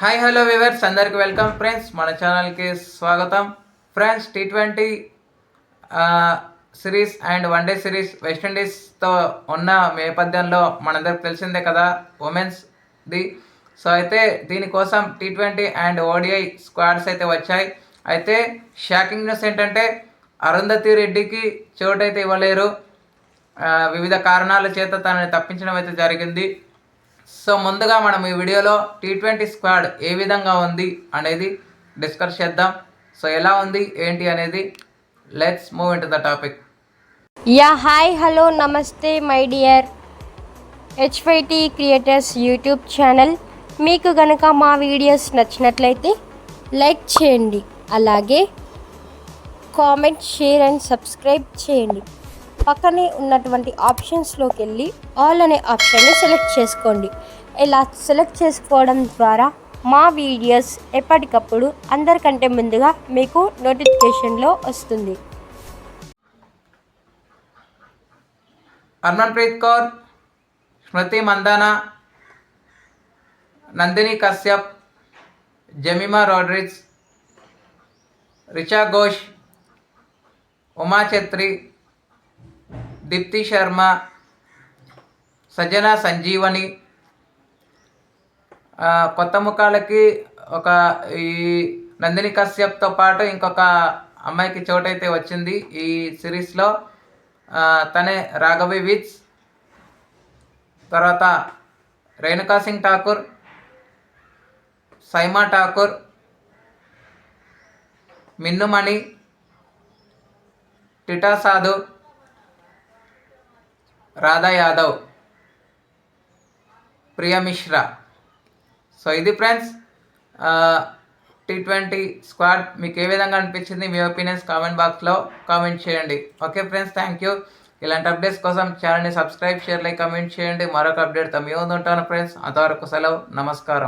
Hi hello viewers అందరికి welcome friends మన ఛానల్కి స్వాగతం. Friends T twenty series and one day series వెస్టిండీస్తో ఉన్న నేపథ్యంలో మనందరికి తెలిసిందే కదా ఉమెన్స్ది సో అయితే దీనికోసం T twenty and ODI squads అయితే వచ్చాయి. అయితే షాకింగ్ న్యూస్ ఏంటంటే అరుంధతి రెడ్డికి చోటు అయితే ఇవ్వలేరు వివిధ కారణాల చేత తనని తప్పించడం అయితే జరిగింది. సో ముందుగా మనం ఈ వీడియోలో టీ ట్వంటీ స్క్వాడ్ ఏ విధంగా ఉంది అనేది డిస్కస్ చేద్దాం. సో ఎలా ఉంది ఏంటి అనేది let's move in to the topic ya hi hello namaste my dear HYT creators YouTube channel మీకు గనక మా వీడియోస్ నచ్చినట్లయితే లైక్ చేయండి. అలాగే కామెంట్ షేర్ అండ్ సబ్స్క్రైబ్ చేయండి. పక్కనే ఉన్నటువంటి ఆప్షన్స్లోకి వెళ్ళి ఆల్ అనే ఆప్షన్ని సెలెక్ట్ చేసుకోండి. ఇలా సెలెక్ట్ చేసుకోవడం ద్వారా మా వీడియోస్ ఎప్పటికప్పుడు అందరికంటే ముందుగా మీకు నోటిఫికేషన్లో వస్తుంది. హర్మన్ప్రీత్ కౌర్ స్మృతి మందానా నందిని కశ్యప్ జమీమా రోడ్రిక్స్ రిచా ఘోష్ ఉమా ఛత్రి దీప్తి శర్మ సజన సంజీవని కొత్త ముఖాలకి ఒక ఈ నందిని కశ్యప్తో పాటు ఇంకొక అమ్మాయికి చోటైతే వచ్చింది ఈ సిరీస్లో. తనే రాఘవి విచ్ తర్వాత రేణుకా సింగ్ ఠాకూర్ సైమా ఠాకూర్ మిన్నుమణి టిటా సాధు రాధా యాదవ్. ప్రియా మిశ్రా. సో ఇది ఫ్రెండ్స్ టీ ట్వంటీ స్క్వాడ్ మీకు ఏ విధంగా అనిపించింది? మీ ఒపీనియన్స్ కామెంట్ బాక్స్లో కామెంట్ చేయండి. ఓకే ఫ్రెండ్స్ థ్యాంక్ యూ ఇలాంటి అప్డేట్స్ కోసం ఛానల్ని సబ్స్క్రైబ్ షేర్ లైక్ కామెంట్ చేయండి. మరొక అప్డేట్తో మీ ముందు ఉంటాను ఫ్రెండ్స్ అంతవరకు సెలవు. నమస్కారం.